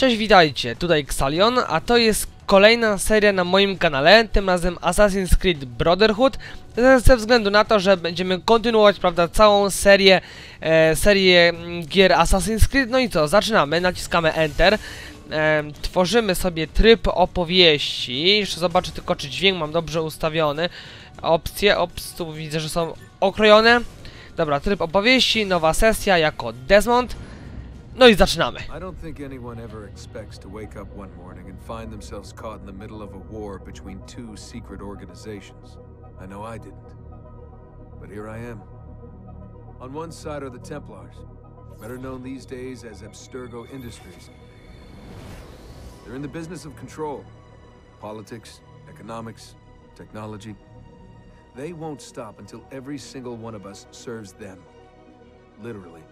Cześć, witajcie, tutaj Xalion, a to jest kolejna seria na moim kanale, tym razem Assassin's Creed Brotherhood, ze względu na to, że będziemy kontynuować, prawda, całą serię, e, serię mm, gier Assassin's Creed, no i co, zaczynamy, naciskamy Enter, e, tworzymy sobie tryb opowieści, jeszcze zobaczę tylko, czy dźwięk mam dobrze ustawiony, opcje, ops, tu widzę, że są okrojone, dobra, tryb opowieści, nowa sesja jako Desmond, no i zaczynamy. I don't think anyone ever expects to wake up one morning and find themselves caught in the middle of a war between two secret organizations. I know I didn't. But here I am. On one side are the Templars, better known these days as Abstergo Industries. They're in the business of control politics, economics, technology. They won't stop until every single one of us serves them. Literally.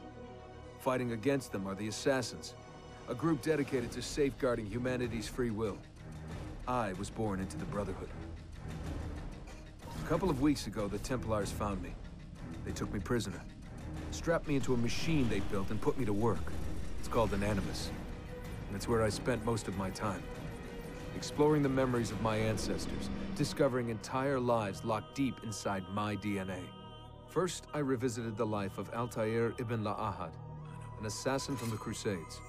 Fighting against them are the Assassins, a group dedicated to safeguarding humanity's free will. I was born into the Brotherhood. A couple of weeks ago, the Templars found me. They took me prisoner, strapped me into a machine they built, and put me to work. It's called an Animus. And it's where I spent most of my time. Exploring the memories of my ancestors, discovering entire lives locked deep inside my DNA. First, I revisited the life of Altair ibn La'ahad, an assassin from the Crusades.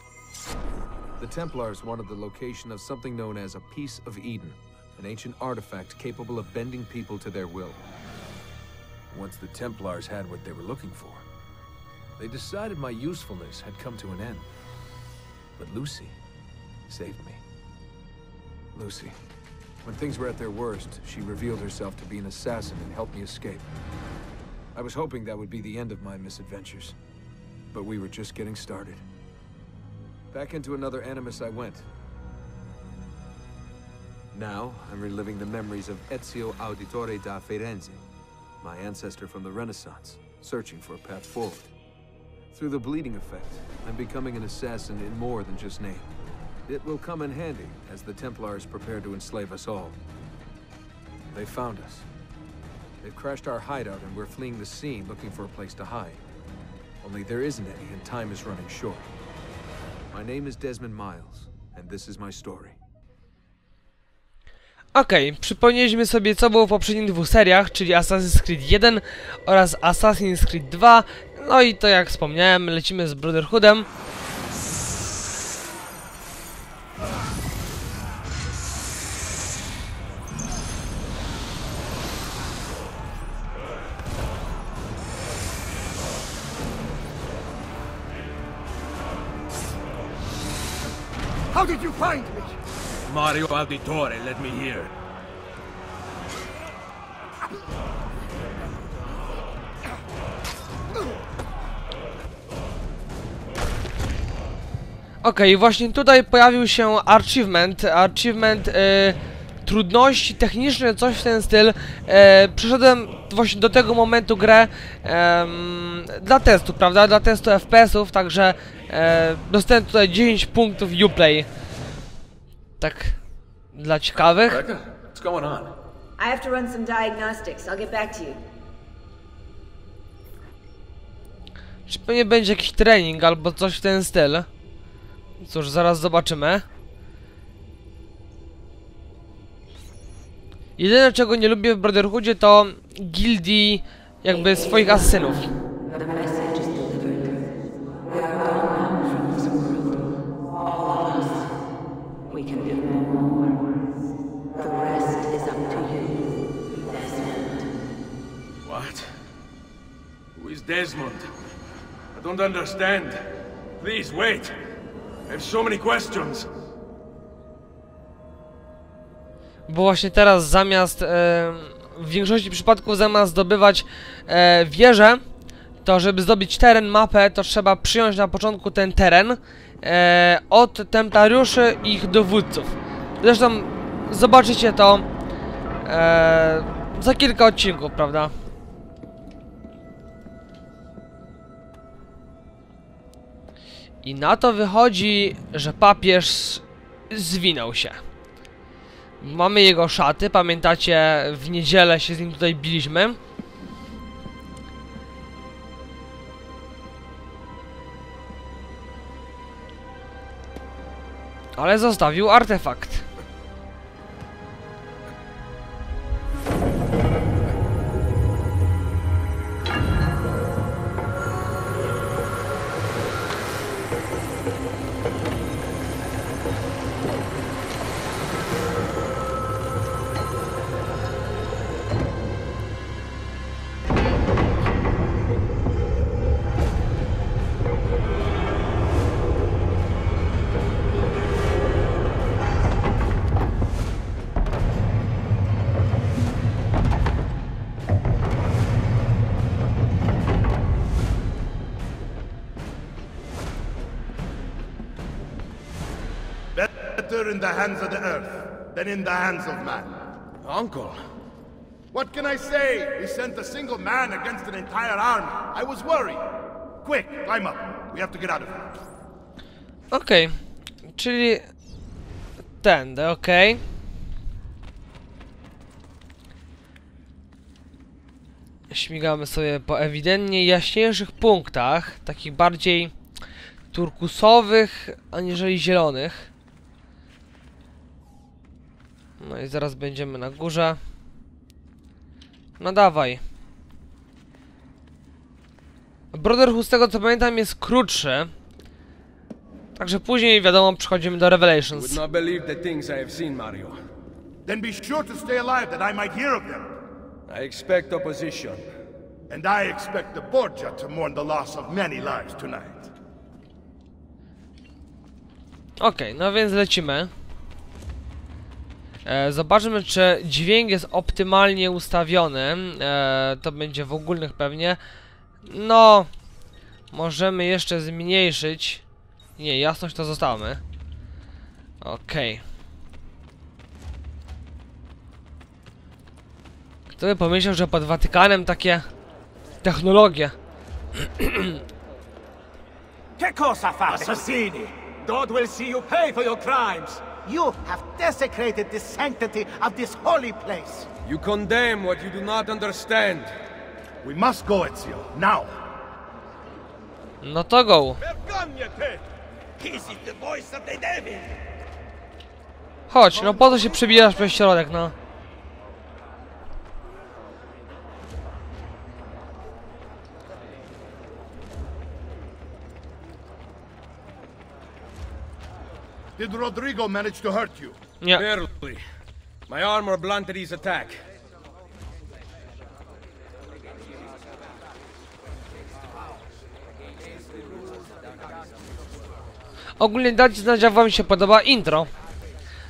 The Templars wanted the location of something known as a Piece of Eden, an ancient artifact capable of bending people to their will. Once the Templars had what they were looking for, they decided my usefulness had come to an end. But Lucy saved me. Lucy. When things were at their worst, she revealed herself to be an assassin and helped me escape. I was hoping that would be the end of my misadventures. But we were just getting started. Back into another Animus I went. Now, I'm reliving the memories of Ezio Auditore da Firenze, my ancestor from the Renaissance, searching for a path forward. Through the bleeding effect, I'm becoming an assassin in more than just name. It will come in handy as the Templars prepare to enslave us all. They found us. They've crashed our hideout and we're fleeing the scene looking for a place to hide. Only there isn't any, and time is running short. My name is Desmond Miles, and this is my story. Okej, przypomnieliśmy sobie co było w poprzednich dwóch seriach, czyli Assassin's Creed 1 oraz Assassin's Creed 2. No i to jak wspomniałem, lecimy z Brotherhoodem. Mario Auditore let me here. Okej, właśnie tutaj pojawił się achievement, achievement e, trudności techniczne, coś w ten styl. E, przyszedłem właśnie do tego momentu grę em, dla testu, prawda? Dla testu FPS-ów, także e, dostałem tutaj 10 punktów Uplay. Tak, dla ciekawych. Becca, what's going on? I have to run some diagnostics. I'll get back to you. Czy pewnie będzie jakiś trening albo coś w ten styl? Cóż, zaraz zobaczymy. Jedyne czego nie lubię w Brotherhoodzie to gildii jakby swoich asynów. Desmond? I don't understand. Please, wait. I have so many questions. Bo właśnie teraz zamiast, e, w większości przypadków zamiast zdobywać e, wieże, to żeby zdobyć teren, mapę, to trzeba przyjąć na początku ten teren e, od templariuszy i ich dowódców. Zresztą zobaczycie to e, za kilka odcinków, prawda? I na to wychodzi, że papież zwinął się. Mamy jego szaty, pamiętacie, w niedzielę się z nim tutaj biliśmy. Ale zostawił artefakt. Better in the hands of the earth than in the hands of man. Uncle, What can I say? We sent a single man against an entire army. I was worried. Quick, climb up. We have to get out of here. Okej, czyli tędy, okej. Śmigamy sobie po ewidentnie jaśniejszych punktach, takich bardziej turkusowych, aniżeli zielonych. No i zaraz będziemy na górze. No dawaj. Brotherhood z tego co pamiętam jest krótszy. Także później wiadomo przechodzimy do would Revelations. not believe the things I have seen, Mario. Then be sure to stay alive that I might hear of them. I expect opposition. And I expect the Borgia to mourn the loss of many lives tonight. Okej, no więc lecimy. E, zobaczmy, czy dźwięk jest optymalnie ustawiony. E, to będzie w ogólnych pewnie. No, możemy jeszcze zmniejszyć. Nie, jasność to zostawmy. Okej. Kto by pomyślał, że pod Watykanem takie technologie. Che cosa fate? Assassini! God will see you pay for your crimes! You have desecrated the sanctity of this holy place! You condemn what you do not understand. We must go, Ezio. Now. No to go. Vergognate! This is the voice of the devil! Chodź, no po co się przebijasz przez środek, no? Did Rodrigo manage to hurt you? Nie. Barely. My armor blunted his attack. Ogólnie dajcie znać, jak wam się podoba intro.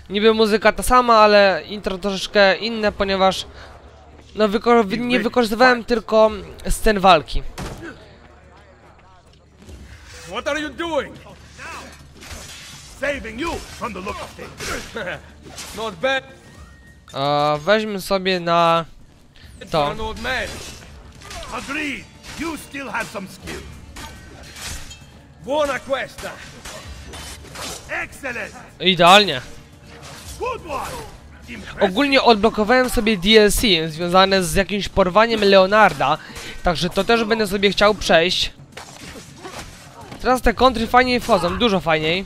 Niby muzyka ta sama, ale intro troszeczkę inne, ponieważ no wyko wy nie wykorzystywałem tylko scen walki. What are you doing? Saving you from the look of things. Not bad weźmy sobie na to. Agreed. You still have some skill. Buona questa. Excellent. Idealnie. Good one. Impressive. Ogólnie odblokowałem sobie DLC związane z jakimś porwaniem Leonarda, także to też będę sobie chciał przejść. Teraz te kontry fajniej wchodzą, dużo fajniej.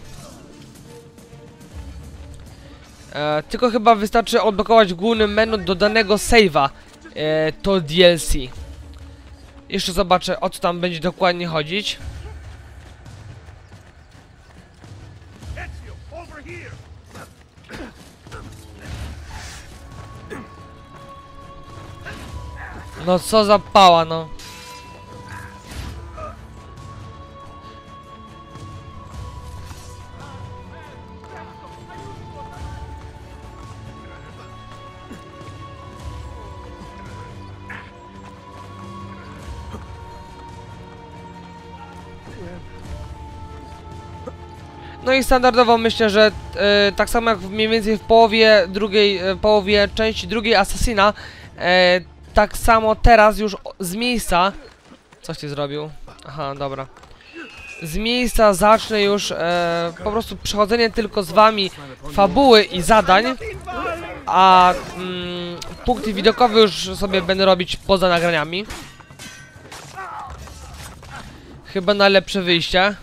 E, tylko chyba wystarczy odblokować główny menu do danego save'a. E, to DLC. Jeszcze zobaczę o co tam będzie dokładnie chodzić. No co za pała, no. No i standardowo myślę, że e, tak samo jak mniej więcej w połowie drugiej, e, połowie części drugiej Assassina, e, tak samo teraz już z miejsca... Coś ty zrobił? Aha, dobra. Z miejsca zacznę już e, po prostu przechodzenie tylko z wami fabuły i zadań, a mm, punkty widokowe już sobie będę robić poza nagraniami. Chyba najlepsze wyjście.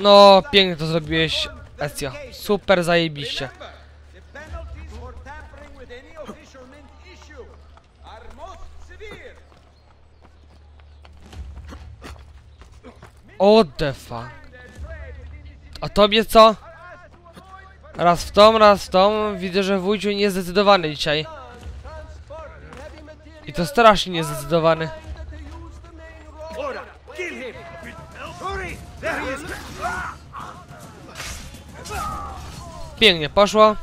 No, pięknie to zrobiłeś, Ezio. Super zajebiście. What the fuck? A tobie co? Raz w tą, raz w tą. Widzę, że wujciu niezdecydowany dzisiaj. I to strasznie niezdecydowany. Pięknie poszło.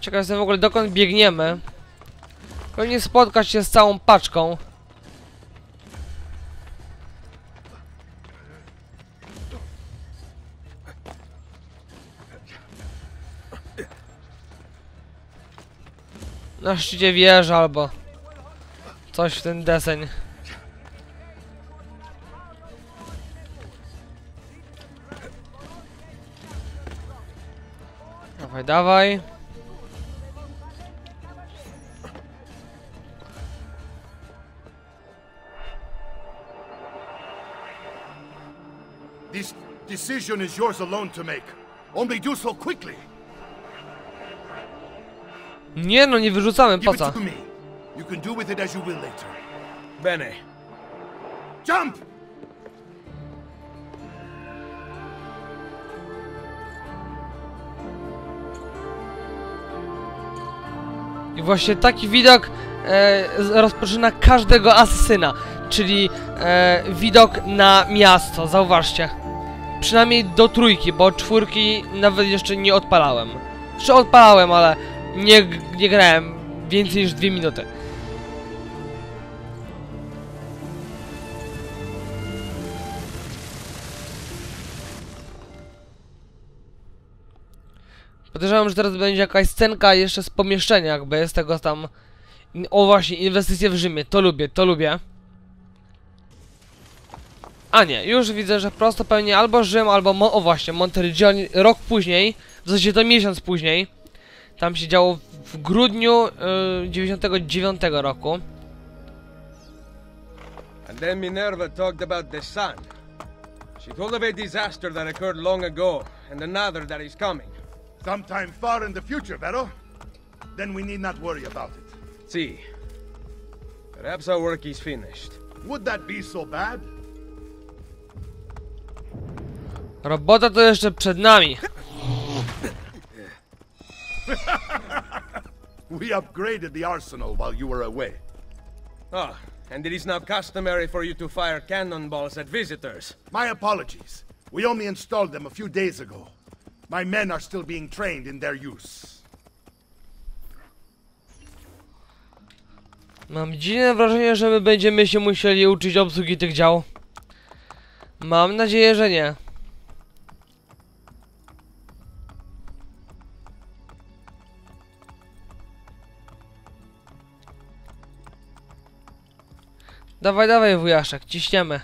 Ciekaw jestem w ogóle dokąd biegniemy. Pewnie spotkać się z całą paczką. Na szczycie wieży albo coś w ten deseń. Dawaj, dawaj. This decision is yours alone to make. Only do so quickly. Nie no, nie wyrzucamy, po co? to me. You can do with it as you will later. Bene. Jump! I właśnie taki widok e, rozpoczyna każdego asesyna, czyli e, widok na miasto, zauważcie. Przynajmniej do trójki, bo czwórki nawet jeszcze nie odpalałem. Czy odpalałem, ale nie, nie grałem więcej niż dwie minuty. Podejrzewam, że teraz będzie jakaś scenka jeszcze z pomieszczenia, jakby z tego tam. O właśnie, inwestycje w Rzymie. To lubię, to lubię. A nie, już widzę, że prosto pewnie albo Rzym, albo Mo o właśnie, Monteriggioni rok później, w zasadzie to miesiąc później. Tam się działo w grudniu y, 99 roku. And then Minerva talked about the sun. She told of a disaster that occurred long ago, and another that is coming. Sometime far in the future, Vero. Then we need not worry about it. See. Perhaps our work is finished. Would that be so bad? Robota to jeszcze przed nami. We upgraded the arsenal while you were away. Ah, and it is now customary for you to fire cannonballs at visitors. My apologies. We only installed them a few days ago. My men are still being trained in their use. Mam dziwne wrażenie, że my będziemy się musieli uczyć obsługi tych dział. Mam nadzieję, że nie. Dawaj, dawaj, wujaszek, ciśniemy.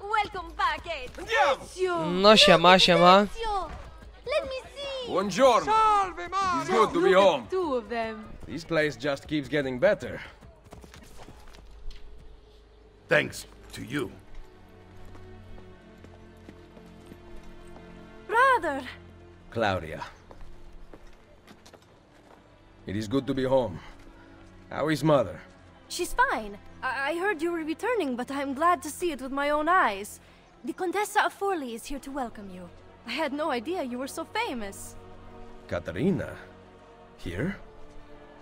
Welcome back, Ed. Ezio! No siema, siema. Ezio! Let me see! Buongiorno. It's good to be home. two of them. This place just keeps getting better. Thanks to you. Brother! Claudia. It is good to be home. How is mother? She's fine. I, I heard you were returning, but I'm glad to see it with my own eyes. The Contessa of Forli is here to welcome you. I had no idea you were so famous. Katarina? Here?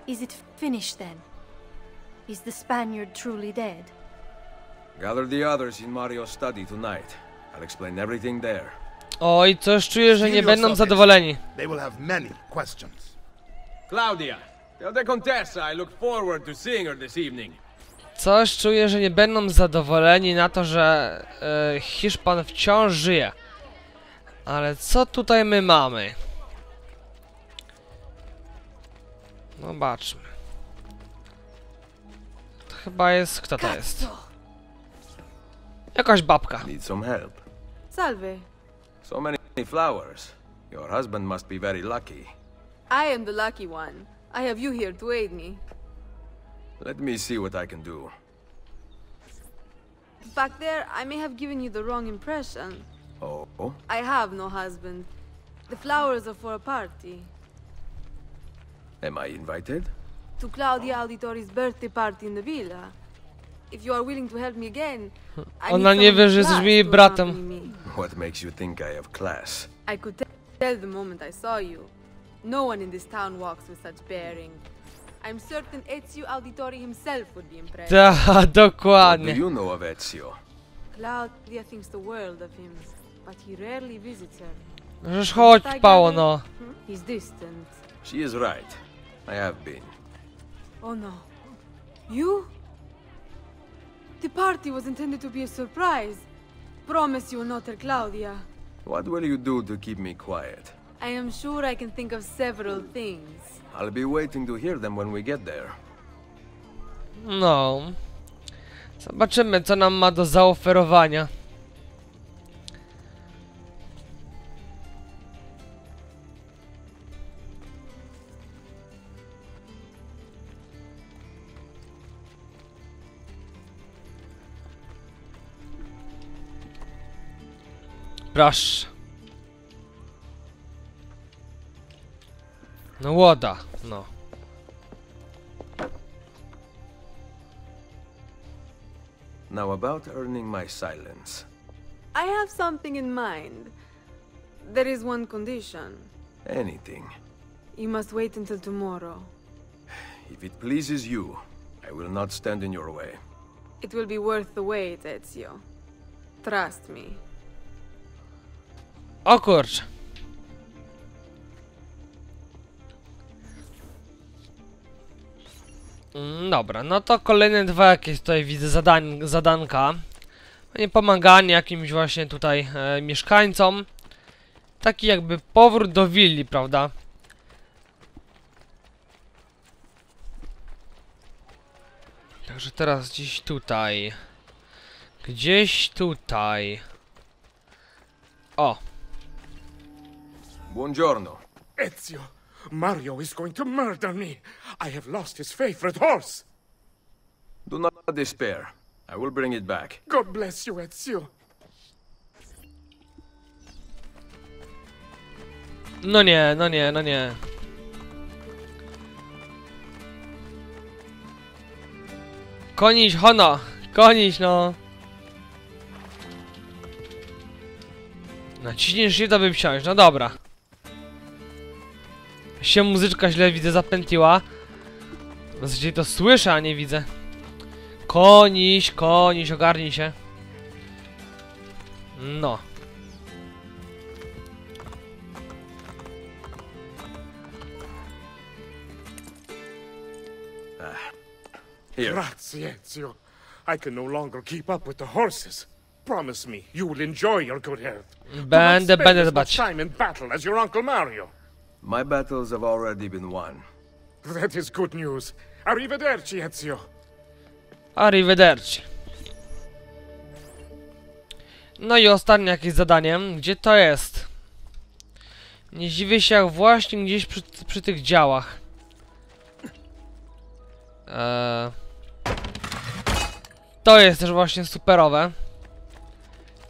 Is it finished then? Is the Spaniard truly dead? Gather the others in Mario's study tonight. I'll explain everything there. Oj, coś czuję, że nie będą zadowoleni. They will have many questions. Claudia, tell the Contessa I look forward to seeing her this evening. Coś czuję, że nie będą zadowoleni na to, że e, Hiszpan wciąż żyje. Ale co tutaj my mamy? Zobaczmy. To chyba jest... Kto to jest? Jakaś babka. Need some help. Salve. So many flowers. Your husband must be very lucky. I am the lucky one. I have you here to aid me. Let me see what I can do. Back there, I may have given you the wrong impression. Oh? I have no husband. The flowers are for a party. Am I invited? To Claudia Auditori's birthday party in the villa. If you are willing to help me again, I Ona nie wie, że jesteś jej to bratem. What makes you think I have class? I could te- tell the moment I saw you. No one in this town walks with such bearing. I'm certain Ezio Auditori himself would be impressed. Ta, What do dokładnie. you know of Ezio? Claudia thinks the world of him, but he rarely visits her. Żeż chodź, pało, no. Hmm? He's distant. She is right. I have been. Oh no. You? The party was intended to be a surprise. Promise you will not tell Claudia. What will you do to keep me quiet? I am sure I can think of several things. I'll be waiting to hear them when we get there. No. Zobaczymy, co nam ma do zaoferowania. Proszę. No łoda, no. Now about earning my silence. I have something in mind. There is one condition. Anything. You must wait until tomorrow. If it pleases you, I will not stand in your way. It will be worth the wait, Ezio. Trust me. O kurczę. Mm, Dobra, no to kolejne dwa jakieś tutaj widzę zadań, zadanka. Nie pomaganie jakimś właśnie tutaj e, mieszkańcom. Taki jakby powrót do willi, prawda? Także teraz gdzieś tutaj. Gdzieś tutaj. O, Buongiorno. Ezio, Mario is going to murder me. I have lost his favorite horse. Do not despair. I will bring it back. God bless you, Ezio. No nie, no nie, no nie. Konić, hono! Konić, no! Naciśniesz się, to by wsiąść, no dobra. Się muzyczka źle widzę zapętliła. W zasadzie to słyszę, a nie widzę. Koniś, koniś, ogarnij się. No. Grazie, Ezio. I can no longer keep up with the horses. Promise me you will enjoy your good health. Będę, będę dbać. time in battle as your Uncle Mario. My battles have already been won. That is good news. Arrivederci, Ezio. Arrivederci. No i ostatnie jakieś zadanie. Gdzie to jest? Nie zdziwię się jak właśnie gdzieś przy, przy tych działach. Eee... To jest też właśnie superowe.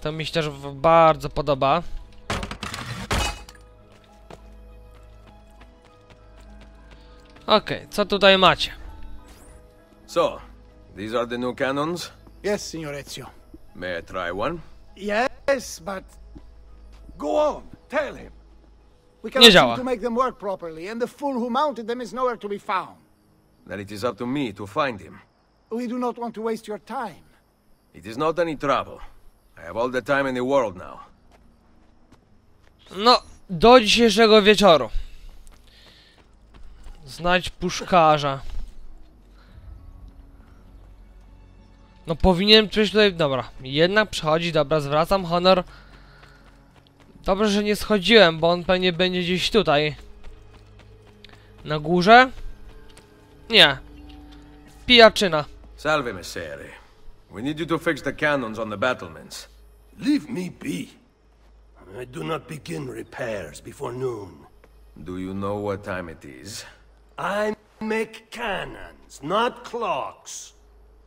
To mi się też bardzo podoba. Okej, co tutaj macie? So, these are the new cannons. Yes, Signor Ezio. May I try one? Yes, but... Go on, tell him. We Nie cannot działa. seem to make them work properly, and the fool who mounted them is nowhere to be found. Then it is up to me to find him. We do not want to waste your time. It is not any trouble. I have all the time in the world now. No, do dzisiejszego wieczoru. Znajdź puszkarza. No powinien przejść tutaj... Dobra, jednak przechodzi, dobra, zwracam honor. Dobrze, że nie schodziłem, bo on pewnie będzie gdzieś tutaj. Na górze? Nie. Pijaczyna. Salve, Messere. We need you to fix the cannons on the battlements. Leave me be. I do not begin repairs before noon. Do you know what time it is? I make cannons, not clocks.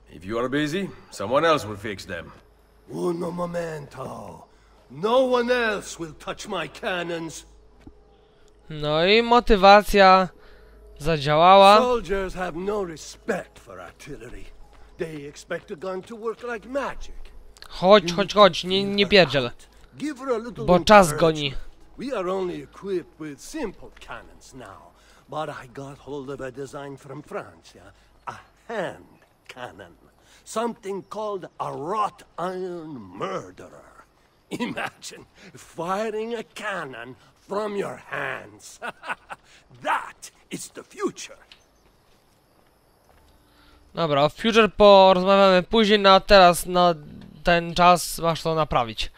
If you are busy, someone else will fix them. Uno momento. No one else will touch my cannons. No i motywacja zadziałała. Soldiers have no respect for artillery. They expect a gun to work like magic. Chodź, chodź, chodź, nie, nie pierdziel. Bo czas goni. We are only equipped with simple cannons now, but I got hold of a design from France, yeah? A hand cannon. Something called a wrought iron murderer. Imagine firing a cannon from your hands. that is the future. Dobra, o Future porozmawiamy później, no a teraz na ten czas masz to naprawić.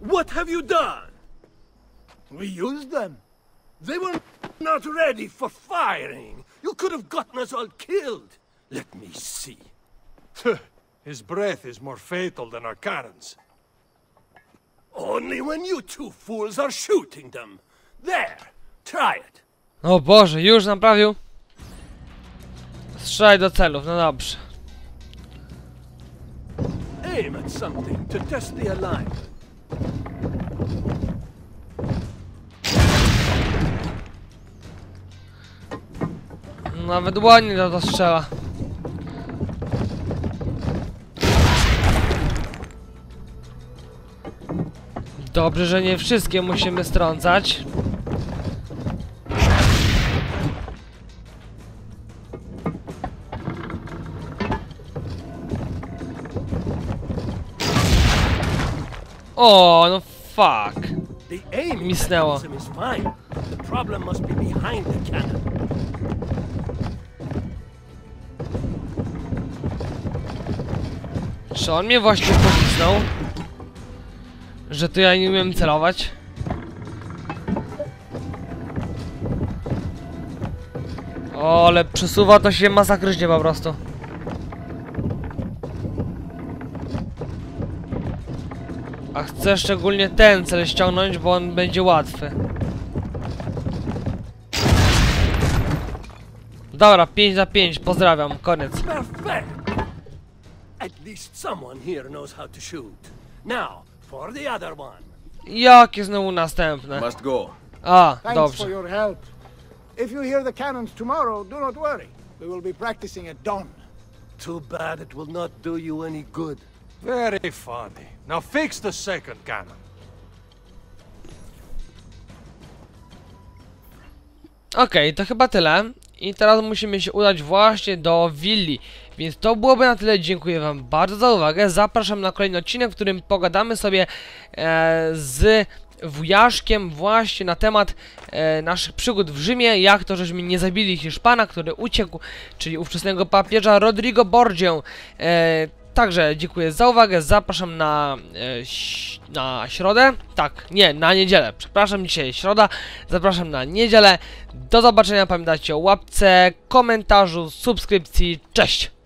What have you done? We used them. They were not ready for firing. You could have gotten us all killed. Let me see. His breath is more fatal than our cannons. Only when you two fools are shooting them. There, try it. O Boże, już naprawił. Strzelaj do celów, no dobrze. Aim at something to test the alignment. Nawet ładnie to, to strzela. Dobrze, że nie wszystkie musimy strącać. O, no fuck. Misnęło. The problem must be behind the cannon. Czy on mnie właśnie pocisnął? Że to ja nie umiem celować? O, ale przesuwa to się masakrycznie po prostu. A chcę szczególnie ten cel ściągnąć, bo on będzie łatwy. Dobra, 5 na 5, pozdrawiam, koniec. Perfect. At least someone here knows how to shoot. Now, for the other one. Jakie znowu następne? Must go. A, Thanks dobrze. for your help. If you hear the cannons tomorrow, do not worry. We will be practicing at dawn. Too bad it will not do you any good. Very funny. Now fix the second cannon. Okej, to chyba tyle. I teraz musimy się udać właśnie do willi. Więc to byłoby na tyle. Dziękuję wam bardzo za uwagę. Zapraszam na kolejny odcinek, w którym pogadamy sobie e, z wujaszkiem właśnie na temat e, naszych przygód w Rzymie. Jak to, żeśmy nie zabili Hiszpana, który uciekł, czyli ówczesnego papieża Rodrigo Borgię. E, Także dziękuję za uwagę, zapraszam na, e, na środę, tak, nie, na niedzielę, przepraszam, dzisiaj środa, zapraszam na niedzielę, do zobaczenia, pamiętajcie o łapce, komentarzu, subskrypcji, cześć!